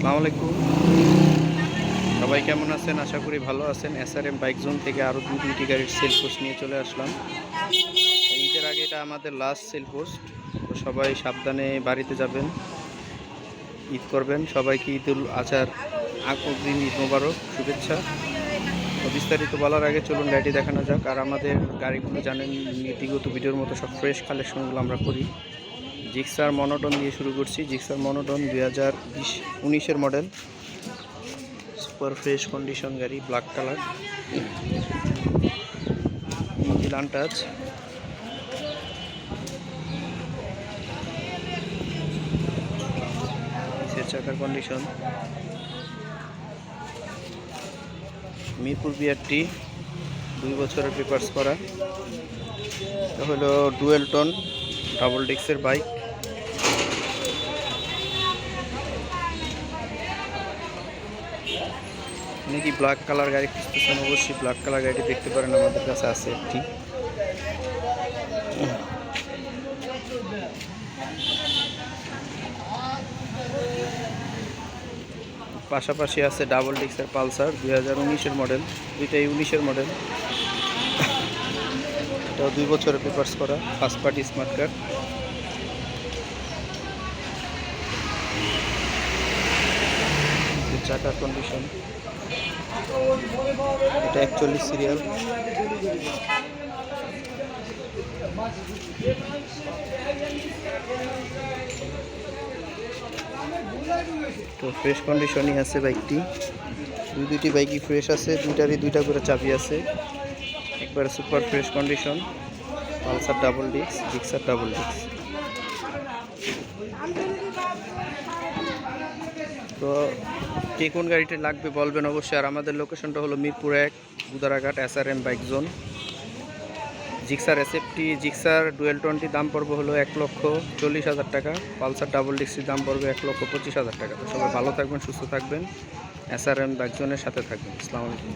আসসালামু আলাইকুম। সবাই কেমন আছেন? আশা করি ভালো আছেন। এসআরএম বাইক জোন থেকে আরও দু তিনটি গাড়ির সেল পোস্ট নিয়ে চলে আসলাম। ঈদের আগে এটা আমাদের লাস্ট সেল পোস্ট তো সবাই সাবধানে বাড়িতে যাবেন, ঈদ করবেন। সবাইকে ঈদুল আচার আকদিন ঈদ মোবারক, শুভেচ্ছা। বিস্তারিত বলার আগে চলুন গাড়িটি দেখানো যাক। আর আমাদের গাড়িগুলো জানেন, নীতিগত ভিডিওর মতো সব ফ্রেশ কালেকশনগুলো আমরা করি। জিক্সার মনোটন দিয়ে শুরু করছি। জিক্সার মনোটন দুই হাজার বিশ উনিশের মডেল। সুপার ফ্রেশ কন্ডিশন গাড়ি ব্ল্যাক কালার ইঞ্জিন আনটাচ চাকার কন্ডিশন মিরপুর বিআরটি, দুই বছরের পেপার্স করা। হলো ডুয়েল টন ডাবল ডিক্সের বাইক নাকি ব্ল্যাক কালার গাড়ি খুঁজতেছেন? অবশ্যই ব্ল্যাক কালার গাড়িটি দেখতে পারেন, আমাদের কাছে আছে একটি। পাশাপাশি আছে ডাবল ডিক্সের পালসার, দুই হাজার উনিশের মডেল দুইটাই উনিশের মডেল এটাও দুই বছরের পেপার্স করা ফার্স্ট পার্টি স্মার্ট কার্ড চাকার কন্ডিশন এটা একচল্লিশ সিরিয়াল তো ফ্রেশ কন্ডিশনই আছে বাইকটি দুই দুইটি বাইকই ফ্রেশ আছে, দুইটারই দুইটা করে চাবি আছে। একবার super fresh condition Pulsar double ডিক্স ডিক্সার ডাবল ডিক্স তো কে কোন গাড়িটি লাগবে বলবেন অবশ্যই। আর আমাদের লোকেশনটা হলো মিরপুর এক, Gudaraghat S R M bike zone Gixxer SFT Gixxer dual twenty দাম পড়বে হলো এক লক্ষ চল্লিশ হাজার টাকা। পালসার ডাবল ডিক্সির দাম পড়বে এক লক্ষ পঁচিশ হাজার টাকা। সবাই ভালো থাকবেন, সুস্থ থাকবেন। এস আর এম বাইক জোনের সাথে থাকবেন। আসসালামু আলাইকুম।